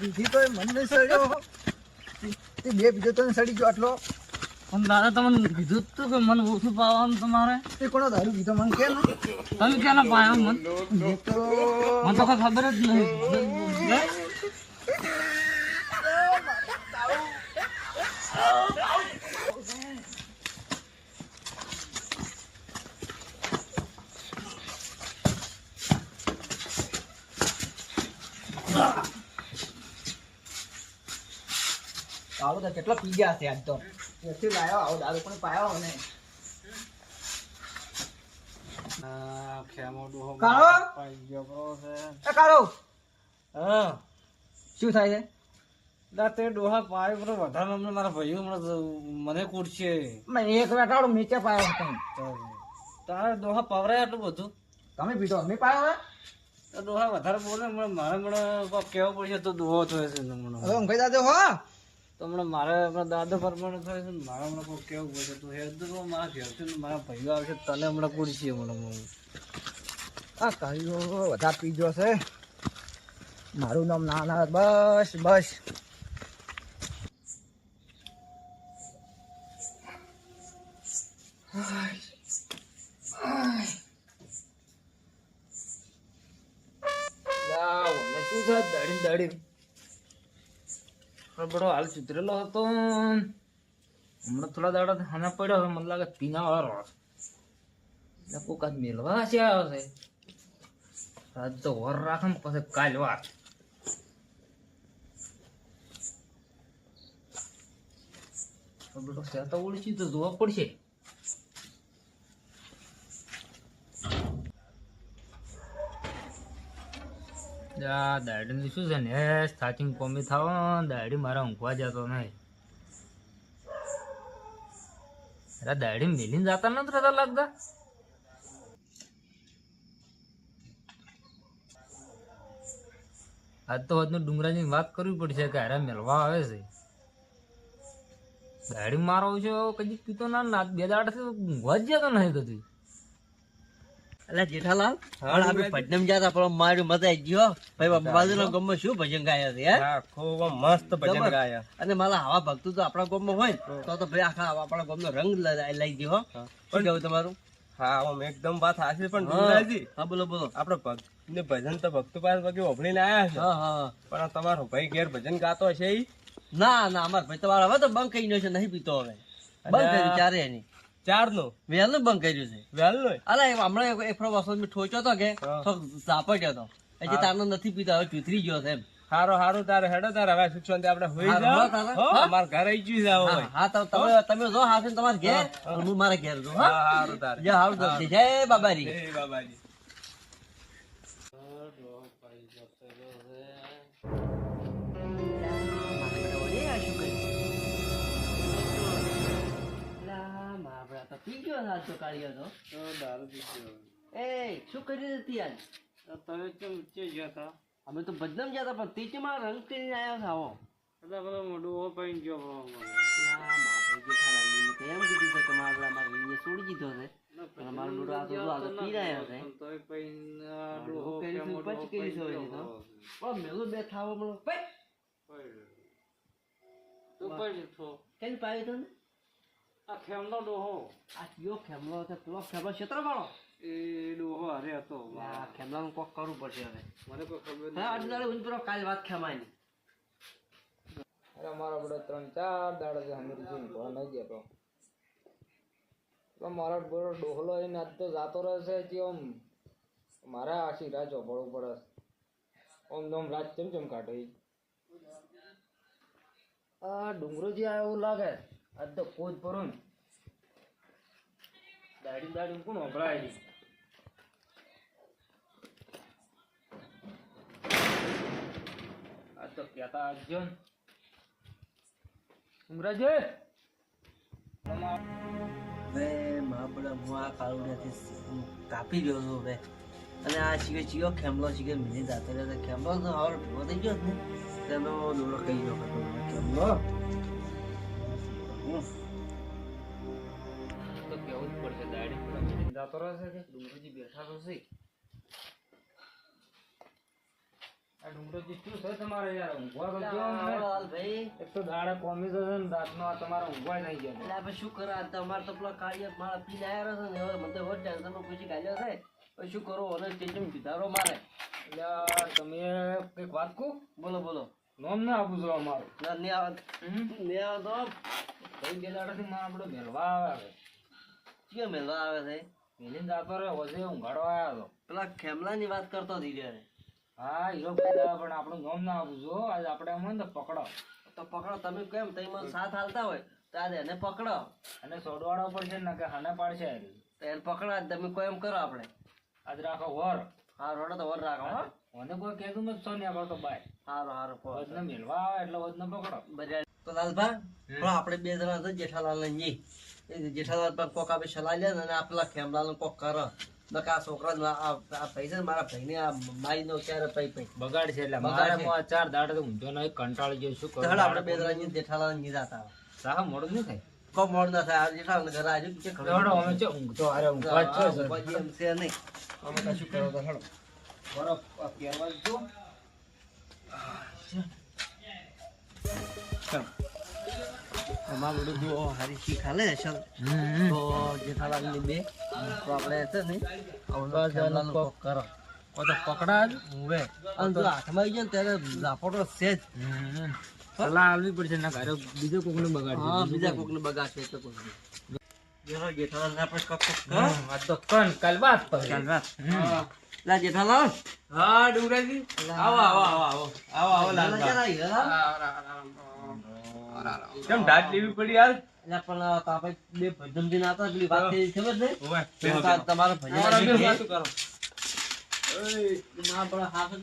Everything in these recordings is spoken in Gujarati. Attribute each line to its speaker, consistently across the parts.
Speaker 1: પીધી તો મને નહીં સડ્યો તે બે પીધો તો સડી ગયો આટલો.
Speaker 2: પણ દાદા તમને કીધું તું કે મને ઓછું પાવાનું તમારે.
Speaker 1: તે કોનો દારૂ પીધો મને કે
Speaker 2: તમે ક્યાં પાયો? મન મને તો કઈ ખબર જ નહીં.
Speaker 1: તો કેટલો પી ગયા છે આજ તો. ક્યાંથી લાયો આવો દારૂ પણ પાયો ને. કાળો? એ કાળો!
Speaker 2: હા.
Speaker 1: શું થાય છે?
Speaker 2: તે ડોહા પાય પર વધારે હમણાં મારા ભાઈઓ મને કૂટશે
Speaker 1: એક વેટાડો નીચે પાયો હતો.
Speaker 2: તારે ડોહા પવરાય આટલું બધું?
Speaker 1: તમે પીધો અમે પાયો?
Speaker 2: ડોહા વધારે બોલે મારે કેવો કોક પડશે તો ડોહો થયો છે. હમણાં
Speaker 1: હવે ઊંઘાઈ જાજો હો.
Speaker 2: તો હમણાં મારે હમણાં દાદો પરમાણે થયો છે મારે હમણાં કોઈ કેવું પડશે તું હેર તો મારા ઘેર મારા ભાઈઓ આવશે તને હમણાં કૂટશે હમણાં હું
Speaker 1: આ કયો વધારે પીજો છે. મારું નામ નાના, બસ બસ. શું છે? દડી દડી.
Speaker 2: બડો હાલ સુધરેલો હતો. હમણાં થોડા દાડા ખાને પડ્યો મને લાગે પીના વાળો એટલે કોક આજ મેલવા છે આવ્યો છે. આજ તો વર રાખે ને પછી કાલ વાત. બેટો સેતા ઓળખી તો જોવા પડશે. આ શું છે ને? સ્ટાર્ટિંગ કોમી થાવ દાડી મારા ઊંઘવા જતો નહીં. અરે દાડી મેલીને જતા નથી રહેતા લાગતા? આજ તો આજનો ડુંગરાની વાત કરવી પડશે કે હારે મેળવા આવે છે. દાડી મારો છે કદી પીતો ના ના, બે દાડ ઊંઘવા જ જતો નહીં કદી.
Speaker 3: અલા જેઠાલાલ પણ આપણે ભજનમ ગયા હતા પણ મારું મજા ગયો. ભાઈ બાજુના ગામમાં શું ભજન ગાયા છે ખૂબ
Speaker 2: મસ્ત
Speaker 3: જબર. અને મારા આવા ભક્તો તો આપણા ગામમાં હોય તો તો ભાઈ આખા આપણા ગામનો રંગ લઈ ગયો. શું કહેવું તમારું?
Speaker 4: હા આમ એકદમ વાત હાચી પણ ડુંગરાજી
Speaker 3: હા, બોલો બોલો.
Speaker 4: આપણે ભક્ત ને ભજન તો ભક્તો પાસે વગી ઓભળીને છે.
Speaker 3: હા હા.
Speaker 4: પણ તમારો ભાઈ ઘેર ભજન ગાતો હશે
Speaker 3: ના ના અમાર ભાઈ તમારે હવે તો બંધ કહી નો છે નહીં પીતો હવે. બંધ ચારે એની?
Speaker 4: ચાર
Speaker 3: વહેલું બંધ કર્યું છે.
Speaker 4: વહેલું
Speaker 3: અલા હમણાં એક- વસંત ઠોચ્યો હતો કે. તો ઝાપટ્યો હતો એટલે તારનો નથી પીતો હવે ચૂતરી ગયો છે એમ.
Speaker 4: હારો હારું તારે હેડો તારે હવે સુખ શાંતિ આપણે હોઈ જાવ? અમાર ઘરે આવી ગયું છે હવે
Speaker 3: હા, તો તમે તમે જો હાથે તમારે ઘેર હું મારા ઘેર છું હા.
Speaker 4: હારું તારે.
Speaker 3: જય હારું તો જય બાબારી એ શું કરી હતી આજ
Speaker 2: તમે કેમ ચે ગયા હતા.
Speaker 3: અમે તો બદનામ જતા પણ તે ચેમાં રંગ કરીને આવ્યા છે આવો
Speaker 2: બધા મોઢું ઓ ગયો
Speaker 3: એમ કીધું છે કે મારે છોડી દીધો છે. પણ અમારો આ તો આ તો પી રહ્યો છે.
Speaker 2: તોય પાઈને
Speaker 3: ડોહો કર્યું છે, પછી કર્યું છે તો. પણ મેલું બે થાવો મળો. પૈ! કેમ પાયો તને
Speaker 2: આ ખેમનો ડોહો.
Speaker 3: આ કયો ખેમલો હતો પેલો ખેમલો ક્ષેત્રફળો?
Speaker 2: એ ડોહો હારે હતો.
Speaker 3: આ ખેમલાનું કોક કરવું પડશે હવે.
Speaker 2: મને કોઈ ખબર
Speaker 3: હા આજે દાડે ઊંઘ કાલ વાત ખેમાની
Speaker 1: અરે મારા બડો ત્રણ ચાર દાડા છે હમીર જીન ભણ નહીં જતો તો. મારા બડો ડોહલો એને આજ તો જાતો રહેશે કે આમ મારે આખી રાહ ચોપડવું પડે. ઓમ નોમ રાત ચમ ચમ કાઢે. આ ડુંગરો જે આવ્યો એવું લાગે. આજ તો જ ભરો ને. દાડી દાડી કોણ વપરાય છે?
Speaker 2: આ તો કહેતા આવજો ને. ઉમરાજે!
Speaker 3: મહાબળા હું આ કાળુડિયાથી કાપી ગયો છું હવે. અને આ શીખે ચીયો ખેમલો શીખે મિલી જાતો ખેમલો તો ગયો તેનો દોડો કહી ગયો ખેમલો.
Speaker 2: તો કેવું
Speaker 1: શું ને. ને
Speaker 3: કરો ને અને સ્ટેશન મારે
Speaker 1: એટલે તમે કંઈક વાત કહું
Speaker 3: બોલો બોલો
Speaker 1: નોમ ના આપું છો અમારું
Speaker 3: ના નહીં આવતો
Speaker 1: કઈ બે દાડાથી માં આપણે મેલવા આવે?
Speaker 3: કયો મેલવા આવે છે?
Speaker 1: મેલીને જાતો રે હું ઊંઘાડવા આવ્યો હતો
Speaker 3: પેલા ખેમલાની વાત કરતો ધીરે રે
Speaker 1: હા હીરો ભાઈ પણ આપણું નામ ના આપું આજ આપણે એમ હોય ને પકડો.
Speaker 3: તો પકડો તમે કેમ? તમે મને સાથ હાલતા હોય તો આજે એને પકડો.
Speaker 1: અને સોડવાડો પડશે ને કે હાને પાડશે.
Speaker 3: તો એને પકડા તમે કોઈ એમ કરો આપણે.
Speaker 1: આજ રાખો વર.
Speaker 3: હા રોડો તો વર રાખો હા?
Speaker 1: મને કોઈ કહેતું નથી છો ને આપણે તો બાય
Speaker 3: હારો હારું.
Speaker 1: વજને મેળવા આવે એટલે વજને પકડો.
Speaker 3: તો લાલભા પણ આપણે બે જણા હતા જેઠાલાલ ને એ જેઠાલાલ પણ કોક આપણે સલાહ લે અને આ ખેમલાલ કોક કર. નકા આ છોકરા આ આ પૈસા મારા ભાઈ આ મારી નો ક્યારે પૈ પૈ
Speaker 1: બગાડ છે એટલે મારે
Speaker 3: છે.
Speaker 1: મો આ ચાર દાડે તો ઊંધો નહીં કંટાળી ગયો શું કરું
Speaker 3: આપણે બે જણા જેઠાલાલની જાતા.
Speaker 1: સાહા મોડું નહીં થાય?
Speaker 3: કોક મોડ ના થાય. આ જેઠાલાલ ઘરે આજુ કે ખબર
Speaker 1: અમે છે ઊંઘતો હારે ઊંઘવા છે
Speaker 3: એમ છે નહીં. અમે કશું કરો તો હેડો.
Speaker 1: બરફ આ પહેરવા જ જો
Speaker 3: અમારું બધું જો હારી શીખ હાલે છે તો જેઠાલાલની બે. તો આપણે છે ને કરો.
Speaker 1: તો પકડા જ.
Speaker 3: હવે અને જો હાથમાં આવી જાય ને ત્યારે ઝાપોટો સેજ
Speaker 1: સલાહ આલવી પડશે ના ઘરે બીજો કોકને બગાડ
Speaker 3: હા બીજા કોકને તો જેઠાલાલ ને આપણે કોક કોક
Speaker 1: તો કન કાલ બાત પર
Speaker 3: હા. લા જેઠાલાલ.
Speaker 4: હા ડુંગરાજી. આવો આવો આવો આવો. આવો આવો
Speaker 3: લા આવો હેલા.
Speaker 4: કેમ ઢાટ લેવી પડી યાર
Speaker 3: પણ આ બે ભજનજી ના હતા પેલી વાત થઈ ખબર છે. તમારો ભજન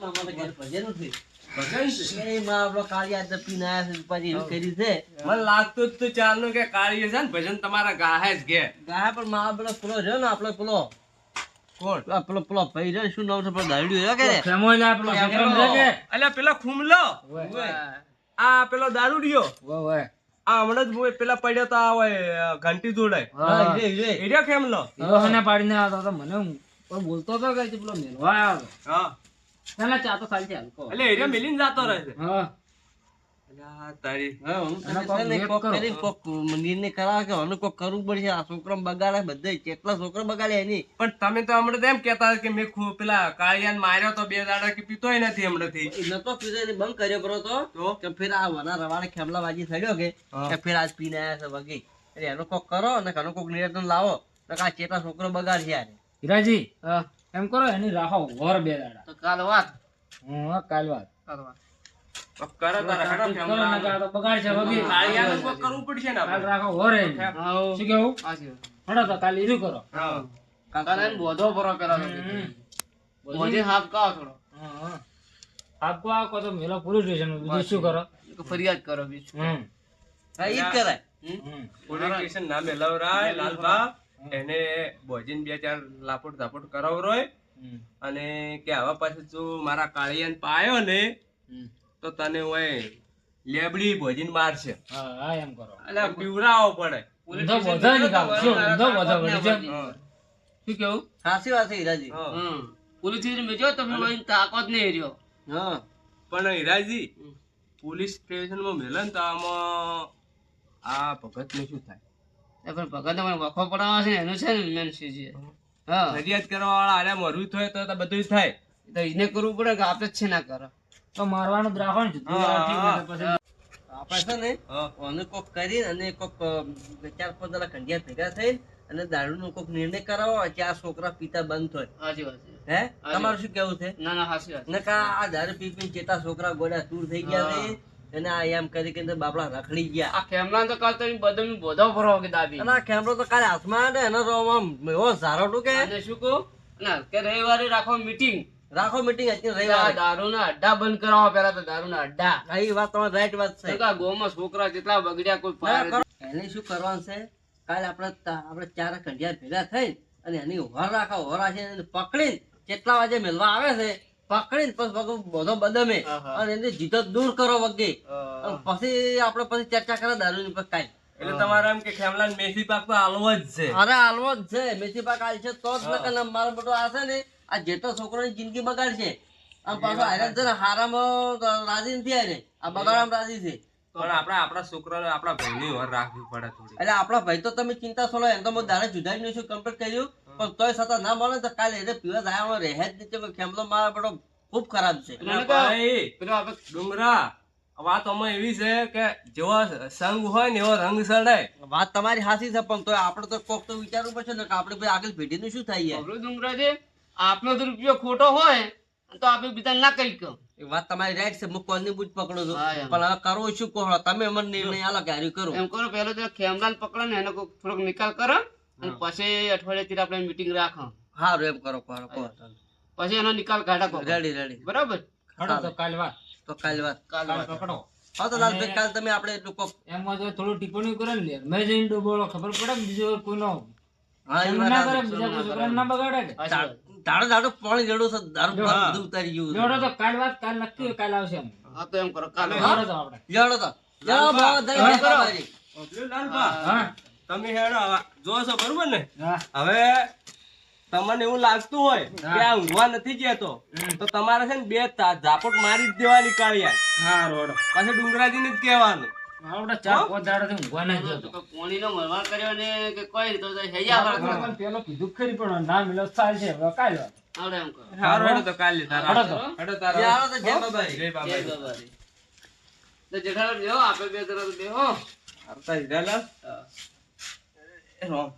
Speaker 4: અમારે
Speaker 3: ઘેર ભજન નથી.
Speaker 4: ભજન તમારા ગાહે જ ઘેર.
Speaker 3: ગાહે પણ મા આપડે પેલો રહ્યો ને આપડે પેલો.
Speaker 4: કોણ?
Speaker 3: પેલો પેલો ભાઈ રહ્યો શું નામ છે પેલો દાડ્યું કે
Speaker 1: પેલો
Speaker 4: ખુમલો. આ પેલો દારૂડિયો
Speaker 1: વે વે
Speaker 4: આ હમણાં જ હું પેલા પડ્યો તો આ ઓય, ઘંટી જોડાય
Speaker 3: હા કેમ
Speaker 4: લો રહ્યો
Speaker 1: હને પાડીને આવતો તો મને હું બોલતો તો કઈ પેલો મેલવા આવ્યો.
Speaker 4: હા.
Speaker 1: ના ચા તો ખાલી છે હલકો
Speaker 4: એટલે એ રહ્યો મિલીને જાતો રહે છે.
Speaker 1: હા.
Speaker 4: પણ તમે તો હમણાં એમ કહેતા કે મેં પેલા કાળિયાને માર્યો તો બે દાડા કે પીતોય નથી હમણાંથી.
Speaker 3: એ નતો પીધો બંધ કર્યો કરો તો.
Speaker 4: તો?
Speaker 3: ફેર આ વના રવાડે ખેમલા બાજી થયો કે ફેર આજ પીને આયા છે વગી. એટલે એનો કોક કરો અને ઘણો કોક નિર્ણય લાવો. તો આ ચેતા છોકરો બગાડશે યાર
Speaker 1: હીરાજી એમ કરો એની રાખો ઘર બે દાડા.
Speaker 3: તો કાલ વાત.
Speaker 1: હા કાલ વાત.
Speaker 4: કરો તારા હેડો
Speaker 1: કરો
Speaker 4: કેમલા.
Speaker 1: ને કાં તો બગાડ છે વગી.
Speaker 4: કાળિયાનું કોઈ કરવું પડશે ને
Speaker 1: કાલ રાખો વર શું કેવું? હડો તો કાલ ઈરું કરો.
Speaker 4: હા.
Speaker 3: કાલ બોધો પરો
Speaker 1: બોધી હાફ કાવ થોડો. હાફ કો આવો તો મેલો પોલીસ સ્ટેશન બીજું શું કરો?
Speaker 3: ફરિયાદ કરો બીજું.
Speaker 1: હમ.
Speaker 3: હા ઈ કરાય.
Speaker 1: હમ.
Speaker 4: પોલીસ સ્ટેશન ના મેલાવરાય, લાલબા એને ભોજીને બે ચાર લાપોટ ધાપોટ કરાવરોય. અને કે આવા પાછું તું મારા કાળિયાન પાયો ને. તો તને ઓય લેબડી ભોજીને મારશે.
Speaker 1: હા હા એમ કરો.
Speaker 4: એટલે પીવરાવો પડે.
Speaker 1: ઊંધો બોધો નીકાળો. શું ઊંધો બોધો વળી છે?
Speaker 4: હા.
Speaker 3: શું કેવું? સાચી વાત છે હીરાજી.
Speaker 4: હા.
Speaker 3: હા.
Speaker 4: પણ હીરાજી પોલીસ સ્ટેશનમાં મેલે ને તો આમાં આ ભગત ને શું થાય ફરિયાદ કરવા વાળા આને મરવું થાય તો તો બધું થાય.
Speaker 1: તો કરવું પડે મારવાનું જ ના ને જુદું
Speaker 4: મારવાનું
Speaker 1: જ
Speaker 4: રાખો
Speaker 1: ને
Speaker 3: આપણે છે ને
Speaker 4: હા.
Speaker 3: કોક કરી અને કોક ચાર પાંચ જણા ખંડિયા ભેગા થઈ અને દારૂ નો કોક નિર્ણય કરાવો કે આ છોકરા પીતા બંધ થાય હે? તમારું શું કેવું છે? નકા આ દારૂ પી પી ચેતા છોકરા ગોડા દૂર થઈ ગયા છે અને આ એમ કરી કે બાપડા રખડી ગયા. અને આ કેમેરો તો કાલે હાથમાં આવે ને એનો શું કહું? એવો ઝારો રવિવારે રાખો મીટિંગ હતી રવિવારે.
Speaker 5: દારૂના અડ્ડા બંધ કરાવો પેલા તો દારૂના અડ્ડા.
Speaker 3: એ વાત તમારી રાઈટ વાત છે.
Speaker 5: નકર ગોમાં છોકરા જેટલા બગડ્યા કોઈ પાર
Speaker 3: એને શું કરવાનું છે? કાલ આપણે આપણે ચાર કંડિયા ભેગા થઈ અને એની ઓહર રાખો ઓહર રાખીને પકડીને કેટલા વાગે મેલવા આવે છે? પકડીને પછી બધો બદમે અને એને જીતો દૂર કરો વગે. પછી આપણે પછી ચર્ચા કરે દારૂની પર કાંઈ.
Speaker 4: એટલે તમારે એમ કે ખેમલા મેથી પાક તો હાલવો જ છે.
Speaker 3: અરે હાલવો જ છે. મેથી પાક હાલ છે તો જ નકર મારો બધો આ છે ને. આ જેટલો છોકરોની જિંદગી બગાડશે. આમ પાછો આયરન છે હારામાં રાજી નથી આયરે. આ બગાડામાં રાજી છે.
Speaker 4: પણ આપણા આપણા છોકરા આપણા ભાઈની ઓર રાખવી પડે થોડી.
Speaker 3: એટલે આપણા ભાઈ તો તમે ચિંતા છોડો એમ તો હું દાડે જુદાઈ નહીં છું કમ્પ્લીટ કર્યું પણ તોય છતાં ના મળે તો કાલે એને પીવા જાય રહે જ નહીં. ખેમલો મારા બેટો ખૂબ ખરાબ છે.
Speaker 5: પેલો આપણે
Speaker 4: ડુંગરા વાત અમે એવી છે કે જેવો સંગ હોય ને એવો રંગ સડાય
Speaker 3: વાત તમારી હાસી છે પણ તો આપણે તો કોક તો વિચારવું પડશે ને કે આપણે ભાઈ આગળ પેઢીનું શું થાય
Speaker 5: ડુંગરાજી આપનો દુરુપયોગ રૂપિયો ખોટો હોય તો આપણે બીજા ના કહી કહો.
Speaker 3: એ વાત તમારી રાઈટ છે હું કોની બુજ પકડો છું. પણ હવે કરો શું કહો તમે મને નિર્ણય અલગ હારી કરો.
Speaker 5: એમ કરો પેલો તો ખેમલાલ પકડો ને એનો થોડોક નિકાલ કરો અને પછી અઠવાડિયેથી આપણે મીટિંગ રાખો.
Speaker 3: હારું એમ કરો કરો કહો
Speaker 5: પછી એનો નિકાલ કાઢા કરો
Speaker 3: રેડી રેડી
Speaker 5: બરાબર?
Speaker 1: તો કાલ વાત.
Speaker 3: તો કાલ વાત.
Speaker 5: કાલ વાત.
Speaker 1: પકડો.
Speaker 3: હા તો લાલભાઈ કાલ તમે આપણે એટલું કહો
Speaker 1: એમાં જો થોડું ટિપ્પણી કરે ને મેં જઈને ડૂબોળો ખબર પડે બીજો બીજો કોઈનો
Speaker 3: હા
Speaker 1: ના કરે બીજા કોઈ છોકરાને ના બગાડે.
Speaker 3: દાડો દાડો પાણી જડો છે દારૂ બધું ઉતારી ગયું
Speaker 1: જડો તો કાલ વાત કાલ નક્કી કાલ આવશે એમ.
Speaker 5: હા તો એમ કરો કાલ
Speaker 1: જડો તો આપણે
Speaker 3: જડો તો. લેવડો ભાવ દઈ દે
Speaker 5: કરો.
Speaker 4: લાલબા,
Speaker 1: હા.
Speaker 4: તમે હેડો જો છો બરોબર ને?
Speaker 1: હા.
Speaker 4: હવે તમને એવું લાગતું હોય કે આ ઊંઘવા નથી જતો તો તમારે છે ને બે ઝાપટ મારી જ દેવાની કાળિયા
Speaker 1: હા રોડો.
Speaker 4: પાછું ડુંગરાજીને જ કહેવાનું.
Speaker 1: આપણે ચાર પાંચ દાડાથી ઊંઘવા ના જતો.
Speaker 5: તો પોણીનો મરવાડ કર્યો ને કે કોઈ તો તો હેયા વાળા
Speaker 1: પેલો કીધું ખરી પણ ના મિલો ચાલ છે હવે કાલ
Speaker 5: આવડે એમ
Speaker 4: હારું હેડો તો કાલે તારા
Speaker 1: હડો તો.
Speaker 4: તારા.
Speaker 3: આવો તો જય બાબારી.
Speaker 4: જય
Speaker 5: જય
Speaker 4: બાબા
Speaker 5: તો જેઠાલાલ બેહો આપણે બે તરફ બેહો.
Speaker 4: આવતા હીરાલાલ
Speaker 5: હા.
Speaker 4: રોમ.